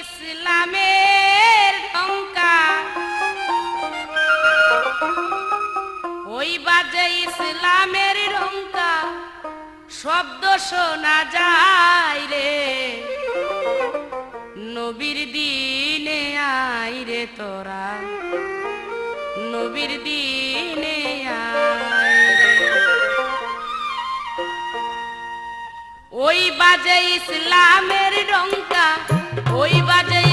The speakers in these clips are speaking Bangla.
ইসলামের লঙ্কা ওই বাজে ইসলামের লঙ্কা শব্দ শোনা যায় রে। নবীর দিনে আই রে তোরা। নবীর দিনে ওই বাজে ইসলামের রঙ্কা ওই বাজে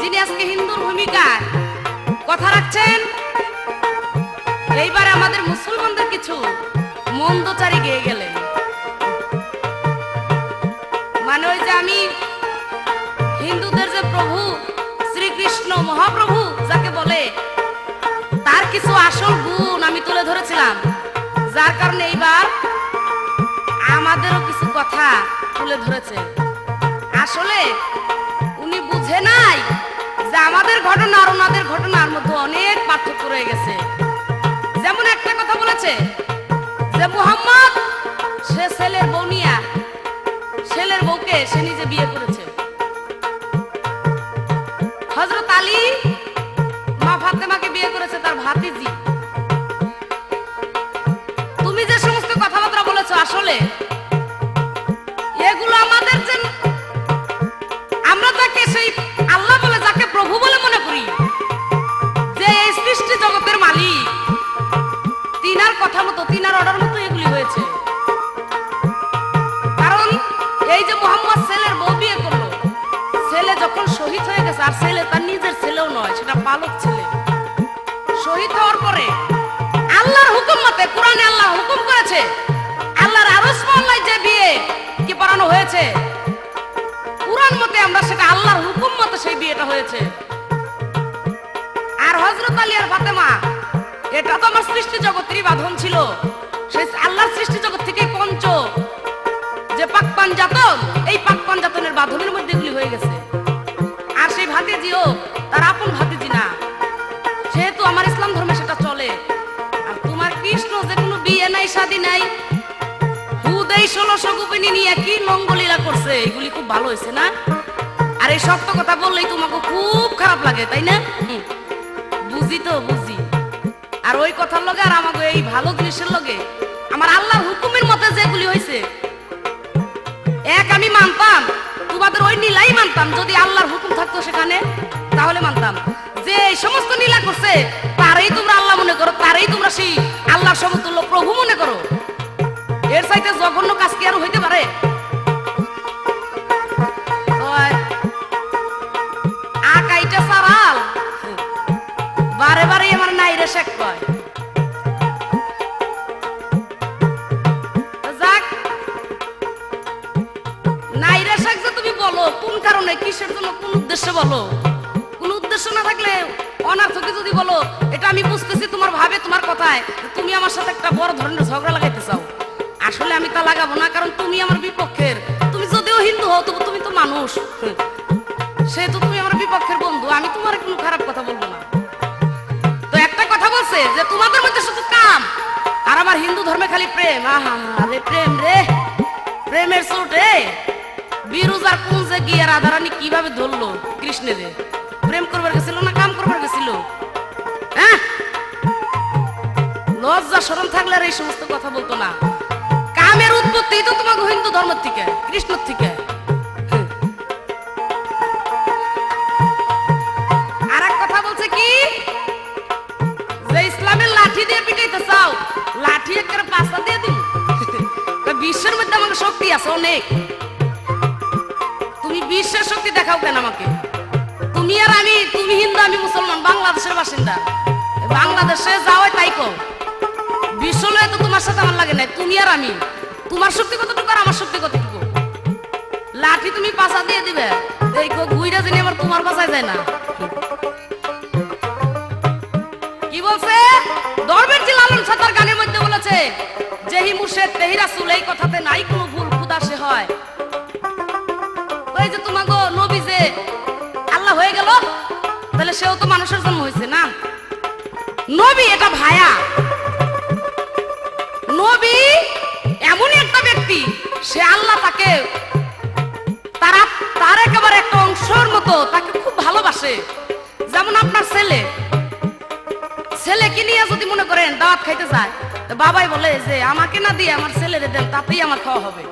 যিনি আজকে হিন্দুর ভূমিকায় কথা রাখছেন, এইবারে আমাদের মুসলমানদের কিছু মন্দচারি গেয়ে গেলেন। মানে ওই যে আমি হিন্দুদের যে প্রভু, শ্রীকৃষ্ণ মহাপ্রভু যাকে বলে, তার কিছু আসল গুণ আমি তুলে ধরেছিলাম। যার কারণে এইবার আমাদেরও কিছু কথা তুলে ধরেছে। আসলে উনি বুঝে নাই যে আমাদের ঘটনা আর ওনাদের ঘটনার মধ্যে অনেক পার্থক্য রয়ে গেছে। যেমন একটা কথা বলেছে যে মোহাম্মদ, সে ছেলের বউ নিয়া ছেলের বউকে সে নিজে বিয়ে করেছে। হজরত আলী মা ফাতেমাকে বিয়ে করেছে তার ভাতিজি। কথা মতো, তিনার অর্ডার মতো এগুলি হয়েছে। কারণ এই যে মোহাম্মদ ছেলের বউ বিয়ে করল ছেলে যখন শহীদ হয়ে গেছে, আর ছেলে তার নিজের ছেলেও নয়, সেটা পালক ছেলে। শহীদ হওয়ার পরে আল্লাহর হুকুম মতে, কোরআনে আল্লাহ হুকুম করেছে, আল্লাহর আরস মহল্লায় যে বিয়ে কি পড়ানো হয়েছে, কোরআন মতে আমরা সেটা আল্লাহর হুকুম মতে সেই বিয়েটা হয়েছে। আর হজরত আলী আর ফাতেমা এটা তো আমার সৃষ্টি জগতেরই বাঁধন ছিল। সেই আল্লাহর সৃষ্টি জগৎ থেকে পঞ্চ। যে পাক পাঞ্জাতন, এই পাক পাঞ্জাতনের বাঁধনের মধ্যে এগুলি হয়ে গেছে। আর সেই ভাতিজিও, তার আপন ভাতিজি না। যেহেতু আমার ইসলাম ধর্মে সেটা চলে। আর তোমার কৃষ্ণ যে কোনো বিয়ে নাই, শাদি নাই হুদেই ষোলোশো গোপিনী নিয়ে কি মঙ্গলীলা করছে? এগুলি খুব ভালো হয়েছে না? আর এই সত্য কথা বললেই তোমাকে খুব খারাপ লাগে, তাই না? বুঝি তো, বুঝি। আর ওই কথার লগে আর আমাকে এই ভালো জিনিসের লগে আমার আল্লাহর হুকুমের মতে যেগুলি হয়েছে এক আমি মানতাম, তোমাদের ওই নীলাই মানতাম। যদি আল্লাহর হুকুম থাকতো সেখানে, তাহলে মানতাম। যে এই সমস্ত নীলা করছে শেখ যে তুমি বলো, কোন কারণে, কিসের জন্য, কোন উদ্দেশ্যে বলো? কোন উদ্দেশ্য না থাকলে অনার্থকে যদি বলো, এটা আমি বুঝতেছি তোমার ভাবে, তোমার কথায়, তুমি আমার সাথে একটা বড় ধরনের ঝগড়া লাগাইতে চাও। আসলে আমি তা লাগাবো না, কারণ তুমি আমার বিপক্ষের। তুমি যদিও হিন্দু হও, তবু তুমি তো মানুষ। সেহেতু তুমি আমার বিপক্ষের বন্ধু, আমি তোমার কোনো খারাপ কথা বলব না। তো একটা কথা বলছে যে, তোমাদের মধ্যে শুধু কাম, আর আমার হিন্দু ধর্মে খালি প্রেম। আহা রে প্রেম রে। প্রেমের চোট রে বিরুজার কুঞ্জে গিয়ে রাধারানী কীভাবে ধরলো কৃষ্ণেরে প্রেম করবার গেছিল না কাম করবার গেছিল? হ্যাঁ? লজ্জা, শরম থাকলে আর এই সমস্ত কথা বলতো না। কামের উৎপত্তি তো তোমাকে হিন্দু ধর্ম থেকে কৃষ্ণ থেকে। আর এক কথা বলছে কি? যে ইসলামের লাঠি দিয়ে পিটাইতে চাও, লাঠি একেবারে পাশা দিয়ে দিন। বিশ্বের মধ্যে আমাকে শক্তি আছে অনেক। দেখাও কেন আমাকে। তুমি আর আমি, তুমি হিন্দু, আমি মুসলমান, বাংলাদেশের বাসিন্দা। বাংলাদেশে যাও তাই কও। বিশ্ব লয়ে তো তোমার সাথে আমার লাগে নাই, তুমি আর আমি। তোমার শক্তি কতটুকু আর আমার শক্তি কতটুকু? লাঠি তুমি পাশা দিয়ে দিবে। দেখো গুইরা জানি আবার তোমার বাসায় যায় না। কি বলছে? দরবের জি লালন সাতার গানের মধ্যে বলেছে যেহি মুর্শেদ, তেহি রাসূল, এই কথাতে নাই কোনো ভুল খুদা সে হয়। ওই যে তোমাগো যে আল্লাহ হয়ে গেল, তাহলে সেও তো মানুষের জন্ম হয়েছে না। নবী এটা ভায়া। নবী এমনই একটা ব্যক্তি, সে আল্লাহ তাকে তারা তার একেবারে একটা অংশের মতো তাকে খুব ভালোবাসে। যেমন আপনার ছেলে। ছেলেকে নিয়ে যদি মনে করেন, দাওয়াত খাইতে যায় বাবাই বলে যে, আমাকে না দিয়ে আমার ছেলেরে দেন, তাতেই আমার খাওয়া হবে।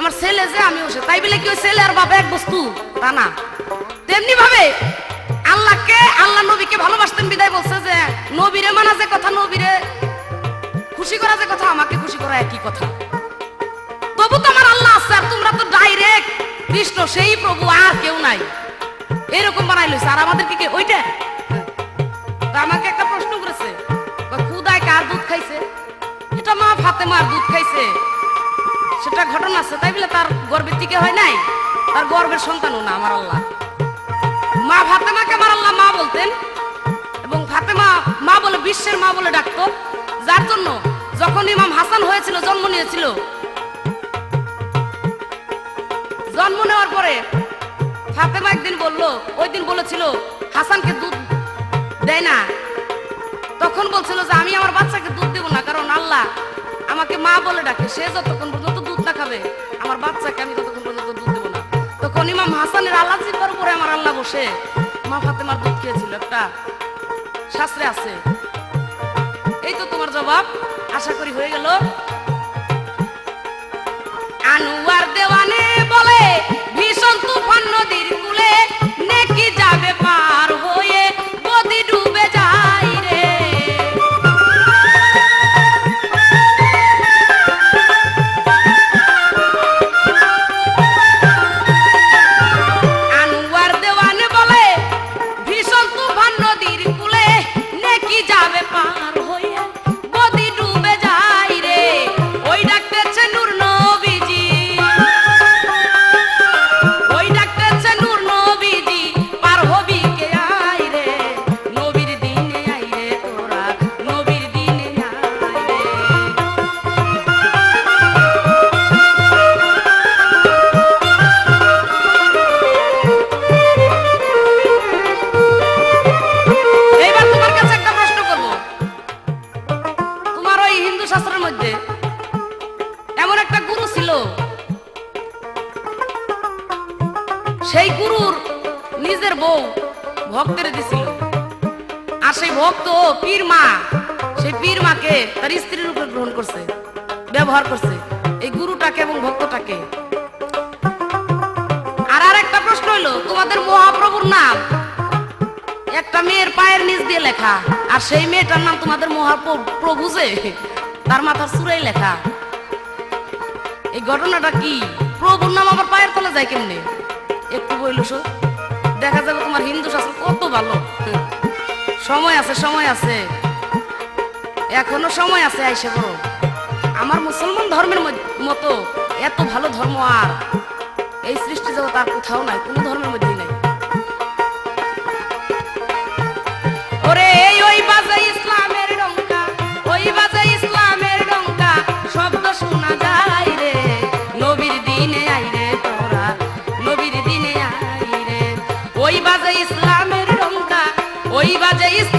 আমার ছেলে যে আমি সে তাই বলে কি ওই ছেলে আর বাবা এক বস্তু? তা না। তেমনি ভাবে আল্লাহকে, আল্লাহ নবীকে ভালোবাসতেন, বিদায় বলছে যে, নবীরে মানা যে কথা, নবীরে খুশি করা যে কথা, আমাকে খুশি করা একই কথা। তবু তো আমার আল্লাহ আছে, আর তোমরা তো ডাইরেক্ট কৃষ্ণ, সেই প্রভু, আর কেউ নাই। এরকম বানাই লইছে। আর আমাদেরকে কে? ওইটা? আমাকে একটা প্রশ্ন করেছে খুদায় কার দুধ খাইছে? এটা মা ফাতেমার দুধ খাইছে। সেটা ঘটনা আছে, তাই বলে তার গর্বের থেকে হয় নাই। তার গর্বের সন্তানও না, আমার আল্লাহ। মা ফাতেমাকে আমার আল্লাহ মা বলতেন, এবং ফাতেমা মা বলে, বিশ্বের মা বলে ডাকতো, যার জন্য যখন ইমাম হাসান হয়েছিল, জন্ম নিয়েছিল, জন্ম নেওয়ার পরে ফাতেমা একদিন বলল, ওই দিন বলেছিল, হাসানকে দুধ দেয় না। তখন বলছিল যে, আমি আমার বাচ্চাকে দুধ দেবো না, কারণ আল্লাহ আমাকে মা বলে ডাকে, সে যতক্ষণ পর্যন্ত খাবে, আমার বাচ্চাকে আমি ততক্ষণ পর্যন্ত দুধ দেবো না। তখন ইমাম হাসানের আল্লাহ জিব্বার উপরে আমার আল্লাহ বসে। মা ফাতেমার দুধ খেয়েছিল, একটা শাস্ত্রে আছে। এই তো তোমার জবাব, আশা করি হয়ে গেল। আনুয়ার দেওয়ানে বলে, ভীষণ তুফান নদীর কুলে নেকি যাবে পার ছিল সেই গুরুর নিজের বউ ভক্তের দিছিল। আর সেই ভক্ত পীর মা, সেই পীর মাকে তার স্ত্রীর রূপে গ্রহণ করছে, ব্যবহার করছে। এই গুরুটাকে এবং ভক্তটাকে। আর আর একটা প্রশ্ন হইল, তোমাদের মহাপ্রভুর নাম? একটা মেয়ের পায়ের নিচ দিয়ে লেখা। আর সেই মেয়েটার নাম তোমাদের মহাপ্রভু যে, তার মাথার চূড়াই লেখা। এই ঘটনাটা কি? প্রভুর নাম আবার পায়ের তলে যায় কেমনে? একটু বইলো শো দেখা যাবে তোমার হিন্দু শাস্ত্র কত ভালো। সময় আছে সময় আছে। এখনও সময় আছে, আইসে বড় আমার মুসলমান ধর্মের মতো এত ভালো ধর্ম আর এই সৃষ্টি জগৎ আর কোথাও নাই, কোনো ধর্মের মধ্যেই নাই। ওরে, এই verdade é isso.